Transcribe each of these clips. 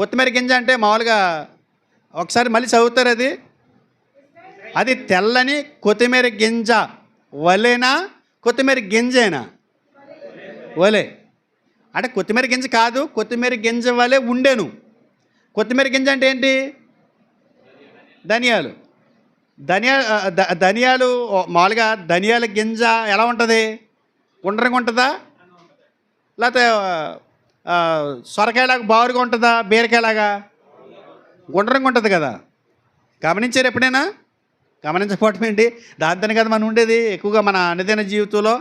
కొత్తిమీర గింజ అంటే మామూలుగా ఒకసారి మళ్ళీ చదువుతారు అది. అది తెల్లని కొత్తిమీర గింజ వలేనా? కొత్తిమీర గింజేనా? వలే. అంటే కొత్తిమీర గింజ కాదు కొత్తిమీర గింజ వలె ఉండేను. కొత్తిమీర గింజ అంటే ఏంటి? ధనియాలు. ధనియా ధనియాలు మామూలుగా ధనియాల గింజ ఎలా ఉంటుంది? గుండ్రంగా ఉంటుందా? లేకపోతే సొరకాయలాగా బారుగా ఉంటుందా? బీరకాయలాగా? గుండ్రంగా ఉంటుంది కదా. గమనించారు ఎప్పుడైనా? గమనించకపోవటం ఏంటి? దాంతోనే కదా మనం ఉండేది. ఎక్కువగా మన అనుదిన జీవితంలో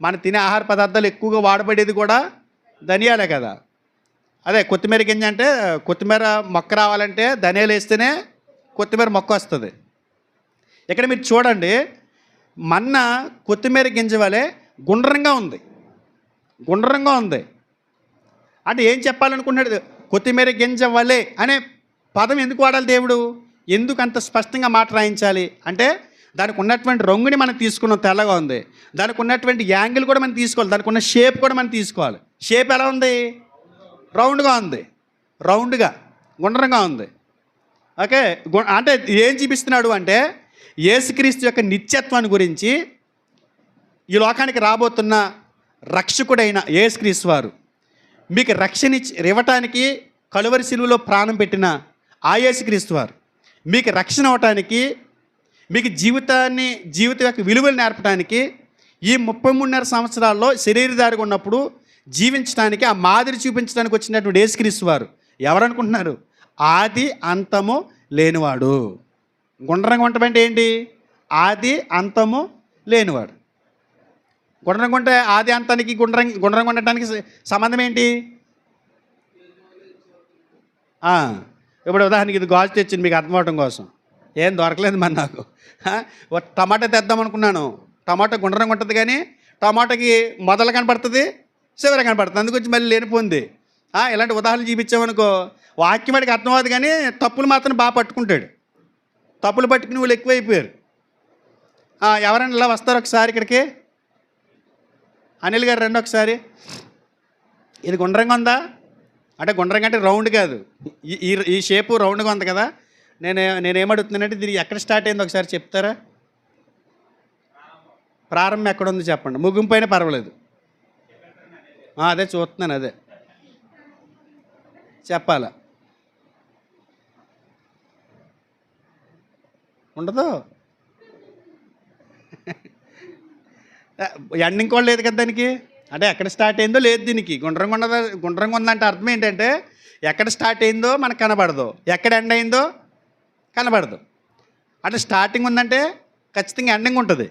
మన తినే ఆహార పదార్థాలు ఎక్కువగా వాడబడేది కూడా ధనియాలే కదా. అదే కొత్తిమీర గింజ అంటే కొత్తిమీర మొక్క రావాలంటే ధనియాలు వేస్తేనే కొత్తిమీర మొక్క వస్తుంది. ఇక్కడ మీరు చూడండి మన్న కొత్తిమీర గింజ వలె గుండ్రంగా ఉంది. గుండ్రంగా ఉంది. అంటే ఏం చెప్పాలనుకున్నాడు కొత్తిమీర గింజ వలే అనే పదం ఎందుకు వాడాలి దేవుడు? ఎందుకు అంత స్పష్టంగా మాట రాయించాలి? అంటే దానికి ఉన్నటువంటి రంగుని మనం తీసుకున్నాం తెల్లగా ఉంది. దానికి ఉన్నటువంటి యాంగిల్ కూడా మనం తీసుకోవాలి. దానికి ఉన్న షేప్ కూడా మనం తీసుకోవాలి. షేప్ ఎలా ఉంది? రౌండ్గా ఉంది. రౌండ్గా గుండ్రంగా ఉంది. ఓకే? గు- అంటే ఏం చూపిస్తున్నాడు అంటే యేసుక్రీస్తు యొక్క నిత్యత్వాన్ని గురించి ఈ లోకానికి రాబోతున్న రక్షకుడైన యేసుక్రీస్తు వారు. మీకు రక్షణ ఇచ్చి ఇవ్వటానికి కలువరి శిలువలో ప్రాణం పెట్టిన ఆయేసుక్రీస్తు వారు. మీకు రక్షణ అవ్వటానికి మీకు జీవితాన్ని జీవితం యొక్క విలువలు నేర్పడానికి ఈ ముప్పై మూడున్నర సంవత్సరాల్లో శరీరదారిగా ఉన్నప్పుడు జీవించడానికి ఆ మాదిరి చూపించడానికి వచ్చినటువంటి యేసుక్రీస్తు వారు ఎవరనుకుంటున్నారు? ఆది అంతము లేనివాడు. గుండ్రంగా ఉండటం ఏంటి? ఆది అంతము లేనివాడు. గుండ్రంగా ఉంటే ఆది అంతానికి గుండ్రం గుండ్రంగా ఉండటానికి సంబంధం ఏంటి? ఇప్పుడు ఉదాహరణకి ఇది గాజు తెచ్చింది మీకు అర్థమవటం కోసం. ఏం దొరకలేదు మరి నాకు. టమాటా తెద్దాం అనుకున్నాను. టమాటా గుండ్రంగా ఉంటుంది కానీ టమాటాకి మొదలు కనపడుతుంది చివర కనపడుతుంది. అందుకొచ్చి మళ్ళీ లేనిపోయింది. ఇలాంటి ఉదాహరణలు చూపించామనుకో వాక్యం వాడికి అర్థం అవ్వదు కానీ తప్పులు మాత్రం బాగా పట్టుకుంటాడు. తప్పులు పట్టుకుని వాళ్ళు ఎక్కువైపోయారు. ఎవరైనా ఇలా వస్తారు ఒకసారి ఇక్కడికి? అనిల్ గారు రండి ఒకసారి. ఇది గుండ్రంగా ఉందా? అంటే గుండ్రంగా అంటే రౌండ్ కాదు. ఈ ఈ- షేపు రౌండ్గా ఉంది కదా. నేను నేనేమడుగుతున్నానంటే దీనికి ఎక్కడ స్టార్ట్ అయింది ఒకసారి చెప్తారా? ప్రారంభం ఎక్కడ ఉంది చెప్పండి. ముగింపు అయినా పర్వాలేదు అదే చూస్తున్నాను అదే. చెప్పాలా? ఉండదు? ఎండింగ్ కూడా లేదు కదా దానికి? అంటే ఎక్కడ స్టార్ట్ అయిందో లేదు దీనికి. గుండ్రంగా ఉండదు గుండ్రంగా ఉందంటే అర్థం ఏంటంటే ఎక్కడ స్టార్ట్ అయిందో మనకు కనబడదు. ఎక్కడ ఎండ్ అయిందో కనబడదు. అంటే స్టార్టింగ్ ఉందంటే ఖచ్చితంగా ఎండింగ్ ఉంటుంది.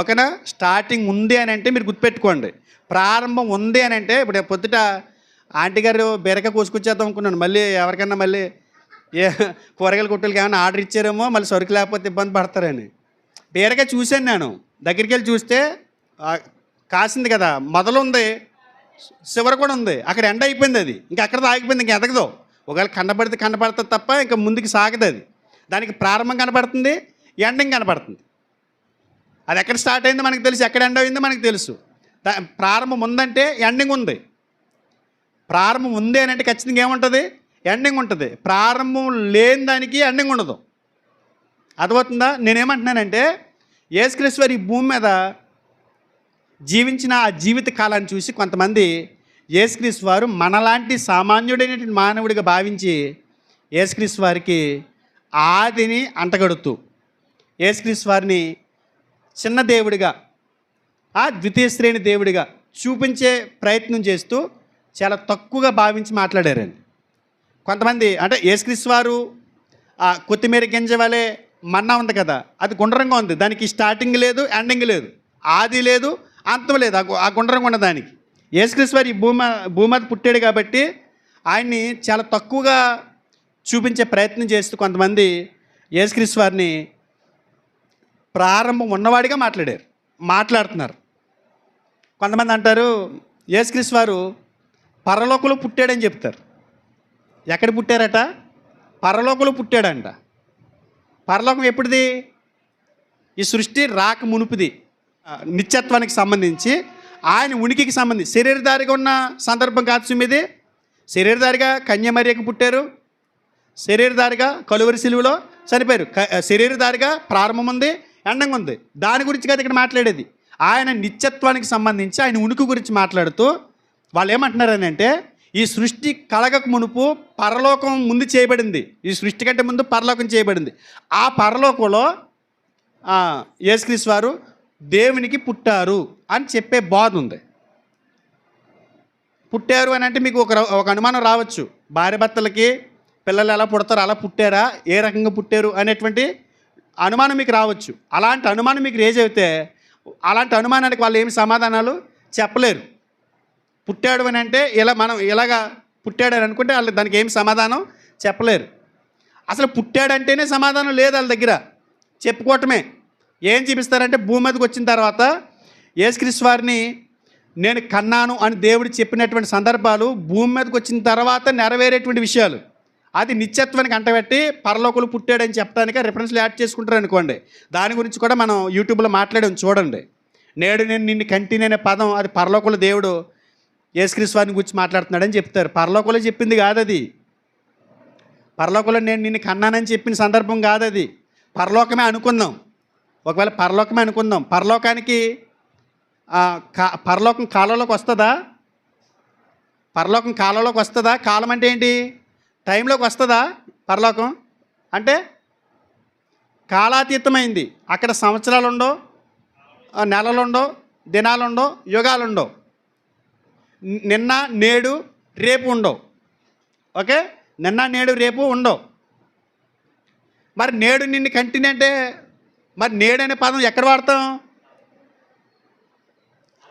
ఓకేనా? స్టార్టింగ్ ఉంది అని అంటే మీరు గుర్తుపెట్టుకోండి. ప్రారంభం ఉంది అని అంటే ఇప్పుడు పొద్దుట ఆంటీ గారు బీరకాయ కోసుకొచ్చేద్దాం అనుకున్నాను. మళ్ళీ ఎవరికైనా మళ్ళీ ఏ కూరగాయల కొట్టులకి ఏమైనా ఆర్డర్ ఇచ్చారేమో మళ్ళీ సరుకు లేకపోతే ఇబ్బంది పడతారని. బీరక చూశాను నేను. దగ్గరికి వెళ్ళి చూస్తే కాసింది కదా. మొదలు ఉంది చివర కూడా ఉంది. అక్కడ ఎండ అయిపోయింది అది. ఇంకా అక్కడ ఆగిపోయింది ఇంకా ఎదగదు. ఒకవేళ కనబడితే కనబడుతుంది తప్ప ఇంకా ముందుకు సాగదు అది. దానికి ప్రారంభం కనబడుతుంది ఎండింగ్ కనబడుతుంది. అది ఎక్కడ స్టార్ట్ అయిందో మనకు తెలుసు ఎక్కడ ఎండ్ అయిందో మనకు తెలుసు. ప్రారంభం ఉందంటే ఎండింగ్ ఉంది. ప్రారంభం ఉంది అని అంటే ఖచ్చితంగా ఏముంటుంది? ఎండింగ్ ఉంటుంది. ప్రారంభం లేని దానికి ఎండింగ్ ఉండదు. అర్థమవుతుందా? నేనేమంటున్నానంటే యేసుక్రీశ్వర్ ఈ భూమి మీద జీవించిన ఆ జీవిత కాలాన్ని చూసి కొంతమంది యేసుక్రీస్ వారు మనలాంటి సామాన్యుడైనటువంటి మానవుడిగా భావించి యేసుక్రీస్ వారికి ఆదిని అంటగడుతూ యేసుక్రీస్ వారిని చిన్న దేవుడిగా ఆ ద్వితీయ శ్రేణి దేవుడిగా చూపించే ప్రయత్నం చేస్తూ చాలా తక్కువగా భావించి మాట్లాడారండి. కొంతమంది అంటే యేసుక్రీస్ వారు ఆ కొత్తిమీర గింజ వలె మన్నా ఉంది కదా అది గుండ్రంగా ఉంది. దానికి స్టార్టింగ్ లేదు ఎండింగ్ లేదు. ఆది లేదు అంతం లేదు. ఆ గుండ్రంగా ఉన్న దానికి. యేసుక్రీస్తు వారు ఈ భూమి భూమి పుట్టాడు కాబట్టి ఆయన్ని చాలా తక్కువగా చూపించే ప్రయత్నం చేస్తూ కొంతమంది యేసుక్రీస్తు వారిని ప్రారంభం ఉన్నవాడిగా మాట్లాడారు. మాట్లాడుతున్నారు. కొంతమంది అంటారు యేసుక్రీస్తు వారు పరలోకంలో పుట్టాడని చెప్తారు. ఎక్కడ పుట్టారట? పరలోకంలో పుట్టాడంట. పరలోకం ఎప్పుడుది? ఈ సృష్టి రాక మునుపుది నిత్యత్వానికి సంబంధించి ఆయన ఉనికికి సంబంధించి శరీరధారిగా ఉన్న సందర్భం కాదు సుమిది. శరీరధారిగా కన్యమర్యకు పుట్టారు. శరీరధారిగా కలువరి సిలువలో చనిపోయారు. క- శరీరధారిగా ప్రారంభం ఉంది ఎండంగా ఉంది. దాని గురించి కదా ఇక్కడ మాట్లాడేది. ఆయన నిత్యత్వానికి సంబంధించి ఆయన ఉనికి గురించి మాట్లాడుతూ వాళ్ళు ఏమంటున్నారని అంటే ఈ సృష్టి కలగక మునుపు పరలోకం ముందు చేయబడింది. ఈ సృష్టి కంటే ముందు పరలోకం చేయబడింది. ఆ పరలోకంలో యేసుక్రీస్ వారు దేవునికి పుట్టారు అని చెప్పే బాధ ఉంది. పుట్టారు అని అంటే మీకు ఒక ఒక అనుమానం రావచ్చు. భార్య భర్తలకి పిల్లలు ఎలా పుడతారు అలా పుట్టారా ఏ రకంగా పుట్టారు అనేటువంటి అనుమానం మీకు రావచ్చు. అలాంటి అనుమానం మీకు రేజ్ అయితే అలాంటి అనుమానానికి వాళ్ళు ఏమి సమాధానాలు చెప్పలేరు. పుట్టాడు అని అంటే ఇలా మనం ఇలాగా పుట్టాడు అని అనుకుంటే వాళ్ళు దానికి ఏమి సమాధానం చెప్పలేరు. అసలు పుట్టాడంటేనే సమాధానం లేదు వాళ్ళ దగ్గర. చెప్పుకోవటమే. ఏం చూపిస్తారంటే భూమి మీదకి వచ్చిన తర్వాత యేసుక్రీస్తు వారిని నేను కన్నాను అని దేవుడు చెప్పినటువంటి సందర్భాలు భూమి మీదకి వచ్చిన తర్వాత నెరవేరేటువంటి విషయాలు. అది నిత్యత్వానికి అంటబెట్టి పరలోకులు పుట్టాడని చెప్పడానికి రిఫరెన్స్లు యాడ్ చేసుకుంటారు అనుకోండి. దాని గురించి కూడా మనం యూట్యూబ్లో మాట్లాడాం చూడండి. నేడు నేను నిన్ను కంటిననే పదం అది పరలోకుల దేవుడు యేసుక్రీస్తు వారిని గురించి మాట్లాడుతున్నాడని చెప్తారు. పరలోకంలో చెప్పింది కాదు అది పరలోకంలో నేను నిన్ను కన్నానని చెప్పిన సందర్భం కాదు అది పరలోకమే అనుకుందాం. ఒకవేళ పరలోకం అనుకుందాం. పరలోకానికి కా పరలోకం కాలంలోకి వస్తుందా? పరలోకం కాలంలోకి వస్తుందా? కాలం అంటే ఏంటి? టైంలోకి వస్తుందా పరలోకం? అంటే కాలాతీతమైంది. అక్కడ సంవత్సరాలు ఉండో నెలలుండవు నెలలుండో దినాలుండో యుగాలుండో. నిన్న నేడు రేపు ఉండవు. ఓకే? నిన్న నేడు రేపు ఉండవు. మరి నేడు నిన్ను కంటిన్యూ అంటే మరి నేడు అనే పదం ఎక్కడ వాడతాం?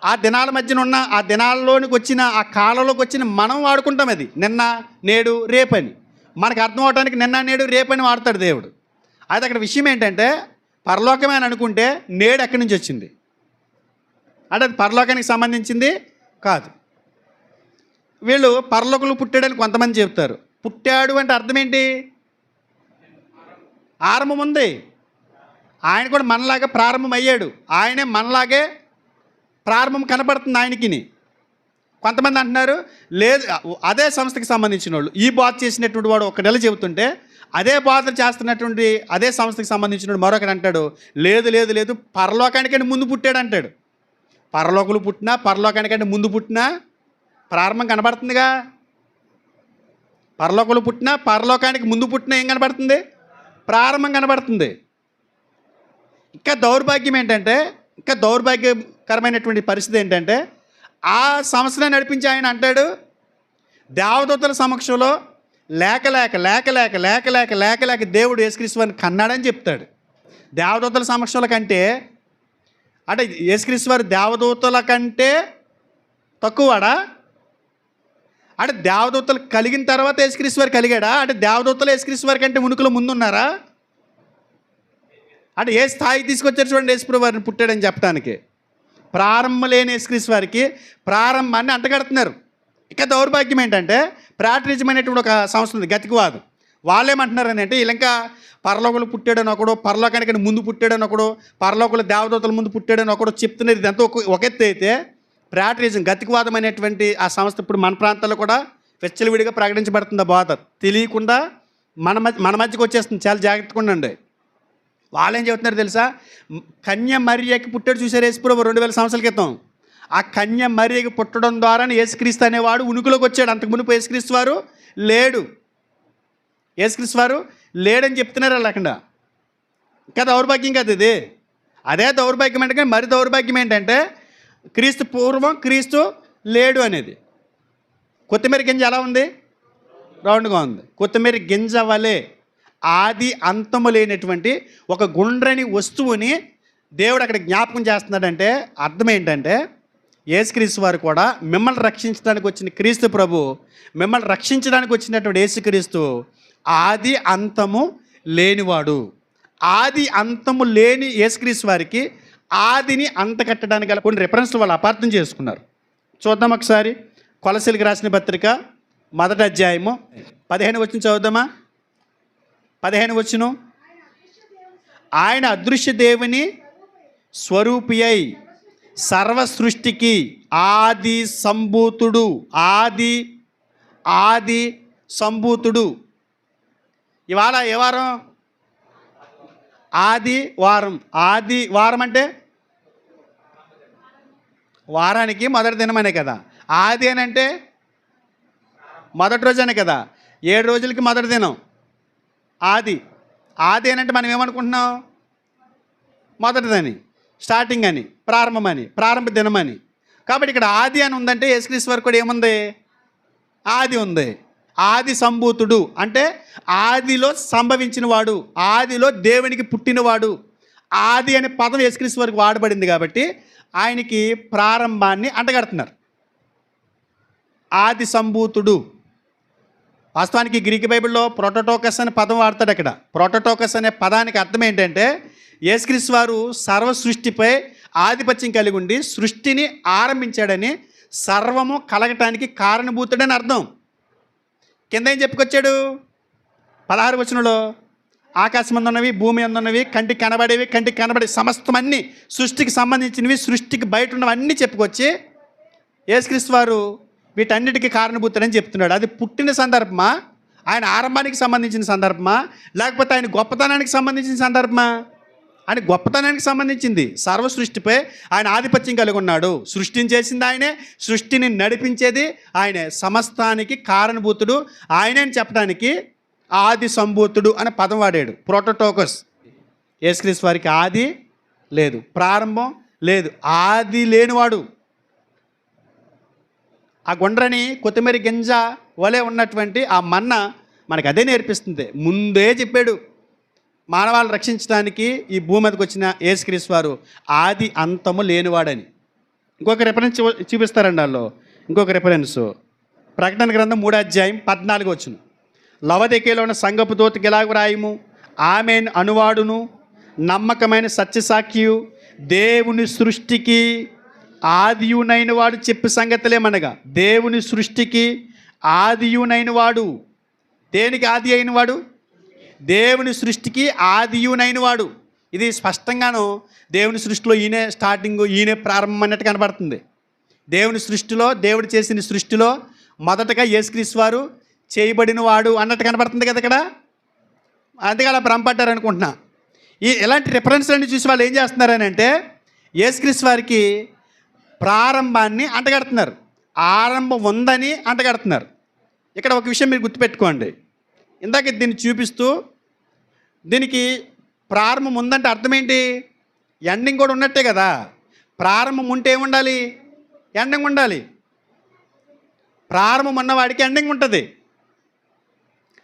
ఆ దినాల మధ్యన ఉన్న ఆ దినాల్లోనికి వచ్చిన ఆ కాలంలోకి వచ్చిన మనం వాడుకుంటాం అది. నిన్న నేడు రేపని. మనకు అర్థం అవడానికి నిన్న నేడు రేపని వాడతాడు దేవుడు. అది అక్కడ విషయం ఏంటంటే పరలోకమే అని అనుకుంటే నేడు ఎక్కడి నుంచి వచ్చింది? అంటే అది పరలోకానికి సంబంధించింది కాదు. వీళ్ళు పరలోకులు పుట్టాడని కొంతమంది చెప్తారు. పుట్టాడు అంటే అర్థం ఏంటి? ఆరంభం ఉంది. ఆయన కూడా మనలాగా ప్రారంభం అయ్యాడు ఆయనే మనలాగే ప్రారంభం కనపడుతుంది ఆయనకిని. కొంతమంది అంటున్నారు లేదు అదే సంస్థకి సంబంధించిన వాళ్ళు. ఈ బాధ చేసినటువంటి వాడు ఒక నెల చెబుతుంటే అదే బాధ చేస్తున్నటువంటి అదే సంస్థకి సంబంధించిన వాడు మరొకడు అంటాడు లేదు లేదు లేదు పరలోకానికంటే ముందు పుట్టాడు అంటాడు. పరలోకులు పుట్టినా పరలోకానికంటే ముందు పుట్టినా ప్రారంభం కనబడుతుందిగా. పరలోకులు పుట్టినా పరలోకానికి ముందు పుట్టినా ఏం కనబడుతుంది? ప్రారంభం కనబడుతుంది. ఇంకా దౌర్భాగ్యం ఏంటంటే ఇంకా దౌర్భాగ్యకరమైనటువంటి పరిస్థితి ఏంటంటే ఆ సంవత్సరం నడిపించి ఆయన అంటాడు దేవదూతల సమక్షంలో లేక లేక లేక లేక లేక లేక లేక లేక దేవుడు యేసుక్రీస్తువారిని కన్నాడని చెప్తాడు. దేవదూతల సమక్షంలో కంటే అంటే యేసుక్రీస్తు దేవదూతల కంటే తక్కువడా అంటే దేవదూతలు కలిగిన తర్వాత యేసుక్రీశ్వరి కలిగాడా? అంటే దేవదూతలు యేసుక్రీస్తు కంటే మునుకులు ముందున్నారా? అంటే ఏ స్థాయికి తీసుకొచ్చారు చూడండి యేసుప్రభు వారిని పుట్టాడని చెప్పడానికి ప్రారంభం లేని యేసుక్రీస్ వారికి ప్రారంభాన్ని అంటగడుతున్నారు. ఇక దౌర్భాగ్యం ఏంటంటే ప్రాటరిజం అనేటువంటి ఒక సంస్థ ఉంది గతికవాదం. వాళ్ళు అంటే ఇలా ఇంకా పరలోకులు పుట్టాడని ఒకడు పరలోకానికి ముందు పుట్టాడని ఒకడు పరలోకుల దేవదూతల ముందు పుట్టాడని ఒకడు చెప్తున్నది ఇదంతా ఒక ఒక ఎత్తు అయితే ప్రాటరిజం గతికవాదం అనేటువంటి ఆ సంస్థ ఇప్పుడు మన ప్రాంతాల్లో కూడా విచ్చలవిడిగా ప్రకటించబడుతుంది ఆ బాధ? తెలియకుండా మన మధ్య మన మధ్యకి వచ్చేస్తుంది. చాలా జాగ్రత్తగా ఉండండి. వాళ్ళేం చెబుతున్నారు తెలుసా? మ్, కన్య మరియకి పుట్టాడు చూసారు యేసుప్రభు రెండు వేల సంవత్సరాల క్రితం. ఆ కన్య మరియకి పుట్టడం ద్వారా యేసుక్రీస్తు అనేవాడు ఉనికిలోకి వచ్చాడు. అంతకు మునుపు యేసుక్రీస్తు వారు లేడు. యేసుక్రీస్తు వారు లేడని చెప్తున్నారు లేకుండా అక్కడ. ఇంకా దౌర్భాగ్యం కదా ఇది. అదే దౌర్భాగ్యం అంటే కానీ మరి దౌర్భాగ్యం ఏంటంటే క్రీస్తు పూర్వం క్రీస్తు లేడు అనేది. కొత్తిమీర గింజ ఎలా ఉంది? రౌండ్గా ఉంది. కొత్తిమీర గింజ వలే ఆది అంతము లేనటువంటి ఒక గుండ్రని వస్తువుని దేవుడు అక్కడ జ్ఞాపకం చేస్తున్నాడంటే అర్థం ఏంటంటే యేసుక్రీస్తు వారు కూడా మిమ్మల్ని రక్షించడానికి వచ్చిన క్రీస్తు ప్రభు మిమ్మల్ని రక్షించడానికి వచ్చినటువంటి యేసుక్రీస్తు ఆది అంతము లేనివాడు. ఆది అంతము లేని యేసుక్రీస్తు వారికి ఆదిని అంతకట్టడానికి గల కొన్ని రిఫరెన్స్లు వాళ్ళు అపార్థం చేసుకున్నారు. చూద్దాం ఒకసారి కొలసీలకు రాసిన పత్రిక మొదటి అధ్యాయము పదిహేను వచ్చిన చదువుదామా? పదిహేను వచ్చును. ఆయన అదృశ్య దేవుని స్వరూపి అయి సర్వ సృష్టికి ఆది సంభూతుడు ఆది ఆది సంభూతుడు. ఇవాళ ఏ వారం? ఆది వారం. ఆది వారం అంటే వారానికి మొదటి దినమనే కదా. ఆది అని అంటే మొదటి రోజనే కదా. ఏడు రోజులకి మొదటి దినం. ఆది. ఆది అని అంటే మనం ఏమనుకుంటున్నాం? మొదటిదని. స్టార్టింగ్ అని ప్రారంభం అని ప్రారంభ దినం అని కాబట్టి ఇక్కడ ఆది అని ఉందంటే యేసుక్రీస్తు వరకు కూడా ఏముంది? ఆది ఉంది. ఆది సంభూతుడు. అంటే ఆదిలో సంభవించిన వాడు ఆదిలో దేవునికి పుట్టినవాడు. ఆది అనే పదం యేసుక్రీస్తు వరకు వాడబడింది కాబట్టి ఆయనకి ప్రారంభాన్ని అంటగడుతున్నారు. ఆది సంభూతుడు. వాస్తవానికి గ్రీక్ బైబిల్లో ప్రోటోటోకస్ అనే పదం వాడతాడు అక్కడ. ప్రోటోటోకస్ అనే పదానికి అర్థం ఏంటంటే యేసుక్రీస్ వారు సర్వ సృష్టిపై ఆధిపత్యం కలిగి ఉండి సృష్టిని ఆరంభించాడని సర్వము కలగటానికి కారణభూతుడని అర్థం. కింద ఏం చెప్పుకొచ్చాడు? పదహారు వచనంలో ఆకాశం ఉన్నవి భూమి అందున్నవి కంటికి కనబడేవి కంటికి కనబడే సమస్తం అన్ని సృష్టికి సంబంధించినవి సృష్టికి బయట ఉన్నవన్నీ చెప్పుకొచ్చి యేసుక్రీస్తు వారు వీటన్నిటికీ కారణభూతుడని చెప్తున్నాడు. అది పుట్టిన సందర్భమా? ఆయన ఆరంభానికి సంబంధించిన సందర్భమా? లేకపోతే ఆయన గొప్పతనానికి సంబంధించిన సందర్భమా? ఆయన గొప్పతనానికి సంబంధించింది. సర్వ సృష్టిపై ఆయన ఆధిపత్యం కలిగి ఉన్నాడు. సృష్టిని చేసింది ఆయనే. సృష్టిని నడిపించేది ఆయనే. సమస్తానికి కారణభూతుడు ఆయనే అని చెప్పడానికి ఆది సంభూతుడు అనే పదం వాడాడు. ప్రోటోటోకస్. యేసుక్రీస్తు వారికి ఆది లేదు. ప్రారంభం లేదు. ఆది లేనివాడు. ఆ గుండ్రని కొత్తిమీర గింజ వలె ఉన్నటువంటి ఆ మన్న మనకు అదే నేర్పిస్తుంది. ముందే చెప్పాడు. మానవాళ్ళు రక్షించడానికి ఈ భూమి మీదకి వచ్చిన ఏసుక్రీస్ వారు ఆది అంతము లేనివాడని. ఇంకొక రెఫరెన్స్ చూపిస్తారండి వాళ్ళు. ఇంకొక రెఫరెన్స్ ప్రకటన గ్రంథం మూడో అధ్యాయం పద్నాలుగు వచ్చును లవదెకేలో ఉన్న సంగపు దూతకి ఎలాగ రాయము ఆమెను అనువాడును. నమ్మకమైన సత్యసాక్షియు దేవుని సృష్టికి ఆదియునైన వాడు చెప్పు సంగతులేమనగా దేవుని సృష్టికి ఆదియునైన వాడు దేనికి ఆది అయిన వాడు దేవుని సృష్టికి ఆదియునైన వాడు ఇది స్పష్టంగాను దేవుని సృష్టిలో ఈయనే స్టార్టింగ్ ఈయనే ప్రారంభం అన్నట్టు కనబడుతుంది. దేవుని సృష్టిలో దేవుడు చేసిన సృష్టిలో మొదటగా యేసుక్రీస్ వారు చేయబడిన వాడు అన్నట్టు కనబడుతుంది కదా ఇక్కడ? అందుకే అలా భ్రమపడ్డారు అనుకుంటున్నా ఈ ఇలాంటి రిఫరెన్స్లన్నీ చూసి వాళ్ళు ఏం చేస్తున్నారని అంటే యేసుక్రీస్ వారికి ప్రారంభాన్ని అంటగడుతున్నారు. ఆరంభం ఉందని అంటగడుతున్నారు. ఇక్కడ ఒక విషయం మీరు గుర్తుపెట్టుకోండి. ఇందాక దీన్ని చూపిస్తూ దీనికి ప్రారంభం ఉందంటే అర్థం ఏంటి ఎండింగ్ కూడా ఉన్నట్టే కదా. ప్రారంభం ఉంటే ఏముండాలి? ఎండింగ్ ఉండాలి. ప్రారంభం ఉన్నవాడికి ఎండింగ్ ఉంటుంది.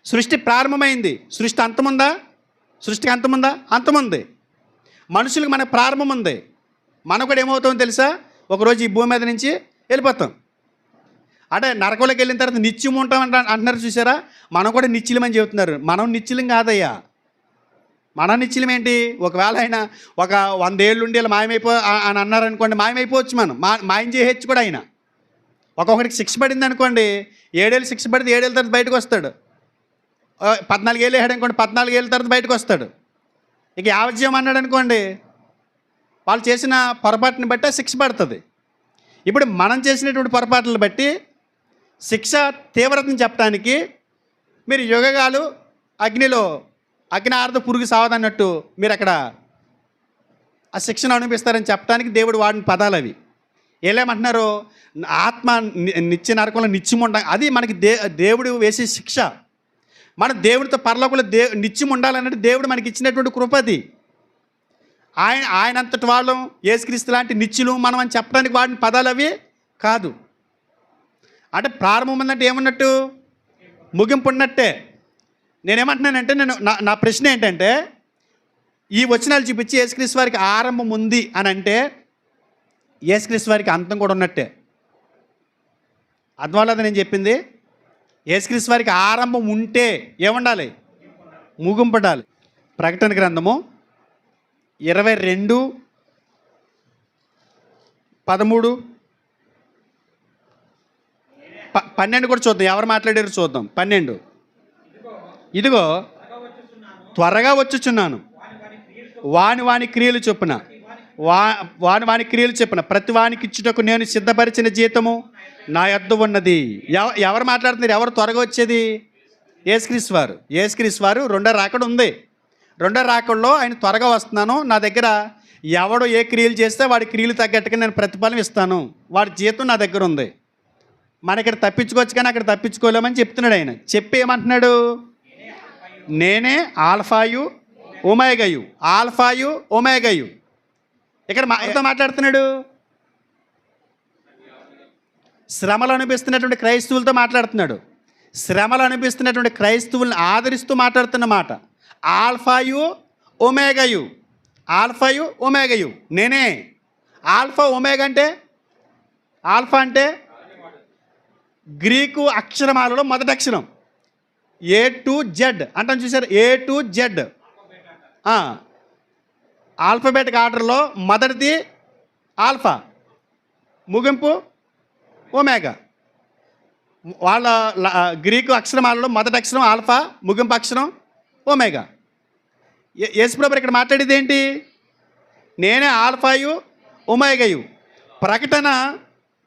సృష్టి ప్రారంభమైంది. సృష్టి అంతముందా? సృష్టికి అంతముందా? అంతముంది. మనుషులకు మనకు ప్రారంభం ఉంది. మనం కూడా తెలుసా? ఒకరోజు ఈ భూమి మీద నుంచి వెళ్ళిపోతాం. అంటే నరకంలోకి వెళ్ళిన తర్వాత నిత్యం ఉంటాం అంట అంటున్నారు చూసారా? మనం కూడా నిత్యలమని చెబుతున్నారు. మనం నిత్యలం కాదయ్యా. మన నిత్యలం ఏంటి? ఒకవేళ ఆయన ఒక వందేళ్ళు ఉండి మాయమైపో అని అన్నారనుకోండి మాయమైపోవచ్చు మనం. మా మాయం చేయొచ్చు కూడా ఆయన. ఒక్కొక్కడికి శిక్ష పడింది అనుకోండి ఏడేళ్ళు శిక్ష పడితే ఏడేళ్ళ తర్వాత బయటకు వస్తాడు. పద్నాలుగు పద్నాలుగేళ్ళు వేయడం అనుకోండి పద్నాలుగేళ్ళ తర్వాత బయటకు వస్తాడు. ఇక యావజ్యం అన్నాడు అనుకోండి వాళ్ళు చేసిన పొరపాటుని బట్టి శిక్ష పడుతుంది. ఇప్పుడు మనం చేసినటువంటి పొరపాట్లను బట్టి శిక్ష తీవ్రతను చెప్పడానికి మీరు యుగగాలు అగ్నిలో అగ్ని ఆర్ధ పురుగు సావదన్నట్టు మీరు అక్కడ ఆ శిక్షను అనుభవిస్తారని చెప్పడానికి దేవుడు వాడిన పదాలు అవి. ఏలేమంటున్నారు ఆత్మ నిత్య నరకంలో నిత్యం ఉండ అది మనకి దే దేవుడు వేసే శిక్ష. మన దేవుడితో పర్లోకంలో దే నిత్యం ఉండాలన్నట్టు దేవుడు మనకి ఇచ్చినటువంటి కృపది ఆయన ఆయన అంతటి వాళ్ళం ఏసుక్రీస్తు లాంటి నిత్యులు మనం అని చెప్పడానికి వాడిన పదాలు అవి కాదు. అంటే ప్రారంభం ఉందంటే ఏమున్నట్టు? ముగింపు ఉన్నట్టే నేనేమంటున్నానంటే నేను నా నా ప్రశ్న ఏంటంటే ఈ వచనాలు చూపించి యేసుక్రీస్తు వారికి ఆరంభం ఉంది అని అంటే యేసుక్రీస్తు వారికి అంతం కూడా ఉన్నట్టే. అర్థం నేను చెప్పింది? యేసుక్రీస్తు వారికి ఆరంభం ఉంటే ఏముండాలి? ముగింపడాలి. ప్రకటన గ్రంథము ఇరవై రెండు పదమూడు ప పన్నెండు కూడా చూద్దాం. ఎవరు మాట్లాడారు చూద్దాం. పన్నెండు. ఇదిగో త్వరగా వచ్చుచున్నాను. వాని వాని క్రియలు చొప్పున. వా వాని వాని క్రియలు చెప్పిన. ప్రతి వానికి ఇచ్చుటకు నేను సిద్ధపరిచిన జీతము నా యొద్ద ఉన్నది. ఎవ ఎవరు మాట్లాడుతున్నారు? ఎవరు త్వరగా వచ్చేది? ఏసుక్రీస్ వారు ఏసుక్రీస్ వారు రెండో రాకడ ఉంది. రెండో రాకడలో ఆయన త్వరగా వస్తున్నాను. నా దగ్గర ఎవడు ఏ క్రియలు చేస్తే వాడి క్రియలు తగ్గట్టుగా నేను ప్రతిఫలం ఇస్తాను. వాడి జీతం నా దగ్గర ఉంది. మన ఇక్కడ తప్పించుకోవచ్చు కానీ అక్కడ తప్పించుకోలేమని చెప్తున్నాడు ఆయన. చెప్పి ఏమంటున్నాడు? నేనే ఆల్ఫాయు ఒమేగయు. ఆల్ఫాయు ఒమేగయు. ఇక్కడ మాతో మాట్లాడుతున్నాడు? శ్రమలు అనిపిస్తున్నటువంటి క్రైస్తవులతో మాట్లాడుతున్నాడు. శ్రమలు అనిపిస్తున్నటువంటి క్రైస్తవుల్ని ఆదరిస్తూ మాట్లాడుతున్న మాట. ఆల్ఫాయు ఒమేగయు ఆల్ఫాయు ఒమేగయు నేనే. ఆల్ఫా ఒమేగ అంటే? ఆల్ఫా అంటే? గ్రీకు అక్షరమాలలో మొదటి అక్షరం. A to Z. అంటాను చూసారు ఏ టు జెడ్. ఆల్ఫాబెటిక్ ఆర్డర్లో మొదటిది ఆల్ఫా. ముగింపు ఒమేగా. వాళ్ళ గ్రీకు అక్షరమాలలో మొదటి అక్షరం ఆల్ఫా ముగింపు అక్షరం ఓమేగా యేసుప్రభు ఇక్కడ మాట్లాడేది ఏంటి? నేనే ఆల్ఫాయు ఒమేగయు ప్రకటన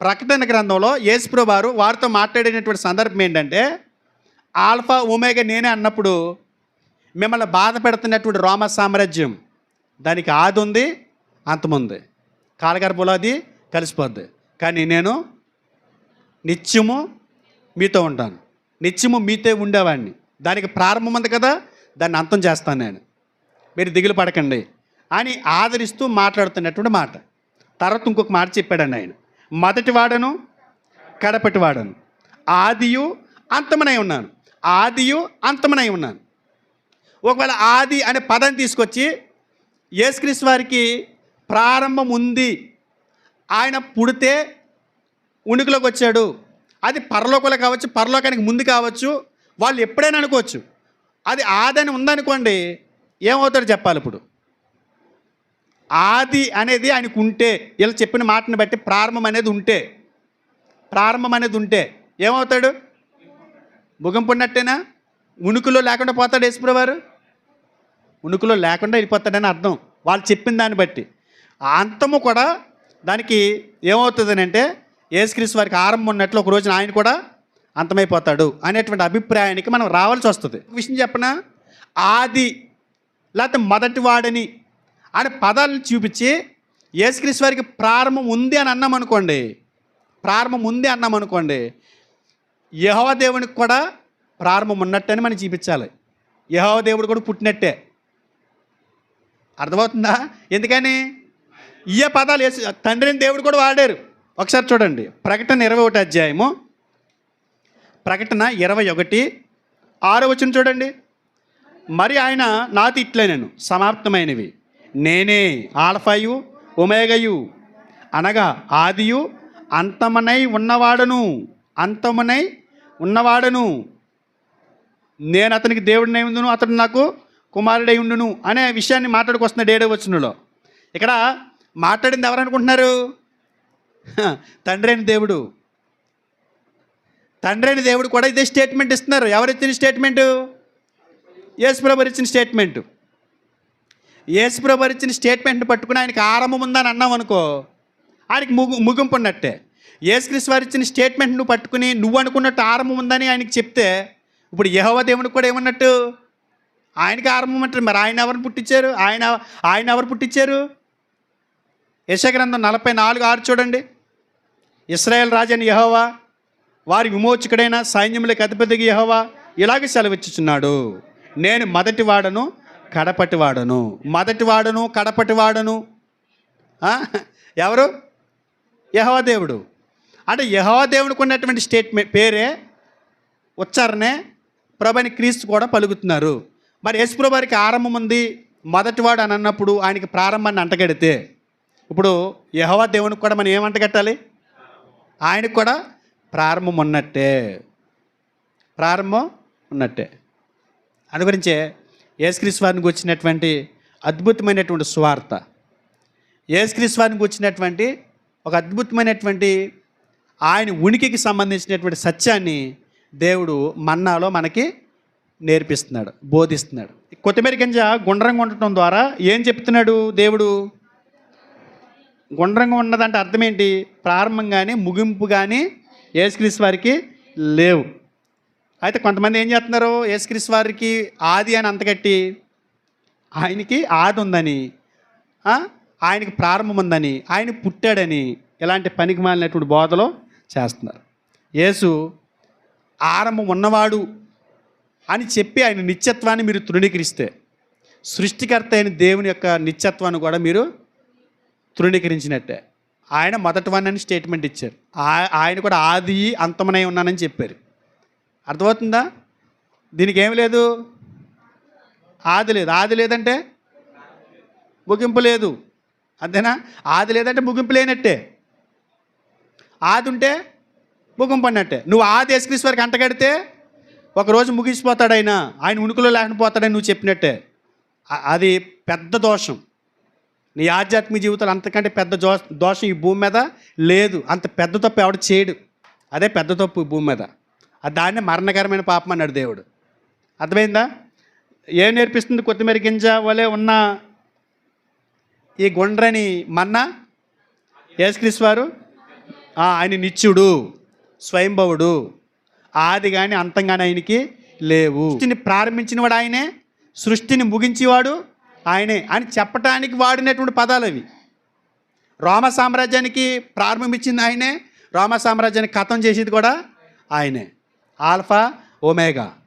ప్రకటన గ్రంథంలో యేసుప్రభు వారు వారితో మాట్లాడినటువంటి సందర్భం ఏంటంటే ఆల్ఫా ఉమేగ నేనే అన్నప్పుడు మిమ్మల్ని బాధ పెడుతున్నటువంటి రోమ సామ్రాజ్యం దానికి ఆది ఉంది అంతముంది కాలగర్భంలో అది కలిసిపోద్ది. కానీ నేను నిత్యము మీతో ఉంటాను. నిత్యము మీతో ఉండేవాడిని. దానికి ప్రారంభం ఉంది కదా దాన్ని అంతం చేస్తాను నేను. మీరు దిగులు పడకండి. అని ఆదరిస్తూ మాట్లాడుతున్నటువంటి మాట. తర్వాత ఇంకొక మాట చెప్పాడండి ఆయన. మొదటి వాడను కడపటి వాడను. ఆదియు అంతమనై ఉన్నాను. ఆదియు అంతమనై ఉన్నాను. ఒకవేళ ఆది అనే పదాన్ని తీసుకొచ్చి యేసుక్రీస్తు వారికి ప్రారంభం ఉంది. ఆయన పుడితే ఉనికిలోకి వచ్చాడు. అది పరలోకంలో కావచ్చు పరలోకానికి ముందు కావచ్చు వాళ్ళు ఎప్పుడైనా అనుకోవచ్చు. అది ఆదని ఉందనుకోండి ఏమవుతాడు చెప్పాలి ఇప్పుడు? ఆది అనేది ఆయనకు ఉంటే వీళ్ళు చెప్పిన మాటను బట్టి ప్రారంభం అనేది ఉంటే ప్రారంభం అనేది ఉంటే ఏమవుతాడు? ముగింపున్నట్టేనా ఉనికిలో లేకుండా పోతాడు యేసుప్రభు వారు ఉనికిలో లేకుండా వెళ్ళిపోతాడని అర్థం. వాళ్ళు చెప్పిన దాన్ని బట్టి. అంతము కూడా దానికి ఏమవుతుందని అంటే యేసుక్రీస్తు వారికి ఆరంభం ఉన్నట్లు ఒక రోజున ఆయన కూడా అంతమైపోతాడు అనేటువంటి అభిప్రాయానికి మనం రావాల్సి వస్తుంది. విషయం చెప్పనా? ఆది లేకపోతే మొదటివాడని అనే పదాలను చూపించి యేసుక్రీస్తు వారికి ప్రారంభం ఉంది అని అన్నాం అనుకోండి ప్రారంభం ఉంది అన్నాం అనుకోండి యహోదేవునికి కూడా ప్రారంభం ఉన్నట్టని మనం చూపించాలి. యహోదేవుడు కూడా పుట్టినట్టే. అర్థమవుతుందా? ఎందుకని? ఏ పదాలు యేసు తండ్రిని దేవుడు కూడా వాడారు. ఒకసారి చూడండి ప్రకటన ఇరవై ఒకటి అధ్యాయము ప్రకటన ఇరవై ఒకటి. ఆరో వచ్చిన చూడండి. మరి ఆయన నాతి ఇట్లనేను సమాప్తమైనవి. నేనే ఆల్ఫాయు ఒమేగయు అనగా ఆదియు అంతమనై ఉన్నవాడను అంతమనై ఉన్నవాడను. నేను అతనికి దేవుడినై ఉండును అతడు నాకు కుమారుడై ఉండును అనే విషయాన్ని మాట్లాడుకొస్తున్నాడు ఏడవ వచ్చినలో ఇక్కడ మాట్లాడింది ఎవరనుకుంటున్నారు తండ్రి అయిన దేవుడు. తండ్రి అని దేవుడు కూడా ఇదే స్టేట్మెంట్ ఇస్తున్నారు. ఎవరిచ్చిన ఇచ్చిన స్టేట్మెంటు యేసుప్రభు ఇచ్చిన స్టేట్మెంట్ యేసుప్రభు ఇచ్చిన స్టేట్మెంట్ని పట్టుకుని ఆయనకి ఆరంభం ఉందని అన్నాం అనుకో ఆయనకి ముగు ముగింపు ఉన్నట్టే. యేసుక్రీస్తు వారు ఇచ్చిన స్టేట్మెంట్ నువ్వు పట్టుకుని నువ్వు అనుకున్నట్టు ఆరంభం ఉందని ఆయనకి చెప్తే ఇప్పుడు యహోవ దేవుడికి కూడా ఏమన్నట్టు? ఆయనకి ఆరంభం అంటారు మరి ఆయన ఎవరిని పుట్టించారు? ఆయన ఆయన ఎవరు పుట్టించారు? యశగ్రంథం నలభై నాలుగు ఆరు చూడండి. ఇస్రాయేల్ రాజని యహోవా వారి విమోచకుడైన సైన్యములకు అధిపతికి యహోవా ఇలాగ సెలవిచ్చుచున్నాడు. నేను మొదటి వాడను కడపటి వాడను. మొదటి వాడను కడపటి వాడను. ఎవరు? యహోవా దేవుడు. అంటే యహోవాదేవుడికి ఉన్నటువంటి స్టేట్మెంట్ పేరే ఉచ్చారణే ప్రభని క్రీస్తు కూడా పలుకుతున్నారు. మరి యేసుప్రభు వారికి ఆరంభం ఉంది మొదటివాడు అని అన్నప్పుడు ఆయనకి ప్రారంభాన్ని అంటగడితే. ఇప్పుడు యహోవా దేవునికి కూడా మనం ఏమంటగట్టాలి ఆయనకు కూడా ప్రారంభం ఉన్నట్టే. ప్రారంభం ఉన్నట్టే. అందు గురించే యేసుక్రీస్తు వారికి వచ్చినటువంటి అద్భుతమైనటువంటి స్వార్థ యేసుక్రీస్తు వారికి వచ్చినటువంటి ఒక అద్భుతమైనటువంటి ఆయన ఉనికికి సంబంధించినటువంటి సత్యాన్ని దేవుడు మన్నాలో మనకి నేర్పిస్తున్నాడు బోధిస్తున్నాడు. కొత్తిమీర గింజ గుండ్రంగా ఉండటం ద్వారా ఏం చెప్తున్నాడు దేవుడు? గుండ్రంగా ఉన్నదంటే అర్థం ఏంటి? ప్రారంభం కానీ ముగింపు కానీ యేసుక్రీస్తు వారికి లేవు. అయితే కొంతమంది ఏం చేస్తున్నారు? యేసుక్రీస్తు వారికి ఆది అని అంతకట్టి ఆయనకి ఆది ఉందని ఆయనకి ప్రారంభం ఉందని ఆయన పుట్టాడని ఇలాంటి పనికి మాలినటువంటి బోధలో చేస్తున్నారు. యేసు ఆరంభం ఉన్నవాడు అని చెప్పి ఆయన నిత్యత్వాన్ని మీరు తృణీకరిస్తే సృష్టికర్త అయిన దేవుని యొక్క నిత్యత్వాన్ని కూడా మీరు తృణీకరించినట్టే. ఆయన మొదటి వన్ అని స్టేట్మెంట్ ఇచ్చారు. ఆ- ఆయన కూడా ఆది అంతమనై ఉన్నానని చెప్పారు. అర్థమవుతుందా? దీనికి ఏమి లేదు? ఆది లేదు. ఆది లేదంటే ముగింపు లేదు. అంతేనా? ఆది లేదంటే ముగింపు లేనట్టే. ఆది ఉంటే ముగింపు అన్నట్టే. నువ్వు ఆది యేసుక్రీస్తు వారికి అంటగడితే ఒకరోజు ముగిసిపోతాడైనా ఆయన. ఆయన ఉనికిలో లేకపోతాడని నువ్వు చెప్పినట్టే. అది పెద్ద దోషం. నీ ఆధ్యాత్మిక జీవితంలో అంతకంటే పెద్ద జో దోషం ఈ భూమి మీద లేదు. అంత పెద్ద తప్పు ఎవడు చేయడు. అదే పెద్ద తప్పు ఈ భూమి మీద. అది దాన్నే మరణకరమైన పాపం అన్నాడు దేవుడు. అర్థమైందా? ఏం నేర్పిస్తుంది కొత్తిమీర గింజ వలె ఉన్న ఈ గుండ్రని మన్నా? యేసుక్రీస్ వారు? ఆయన నిత్యుడు స్వయంభవుడు. ఆది కానీ అంతం కానీ ఆయనకి లేవు. సృష్టిని ప్రారంభించినవాడు ఆయనే. సృష్టిని ముగించేవాడు ఆయనే అని చెప్పటానికి వాడినటువంటి పదాలు అవి. రోమ సామ్రాజ్యానికి ప్రారంభించింది ఆయనే రోమ సామ్రాజ్యానికి కథం చేసేది కూడా ఆయనే. Alpha omega.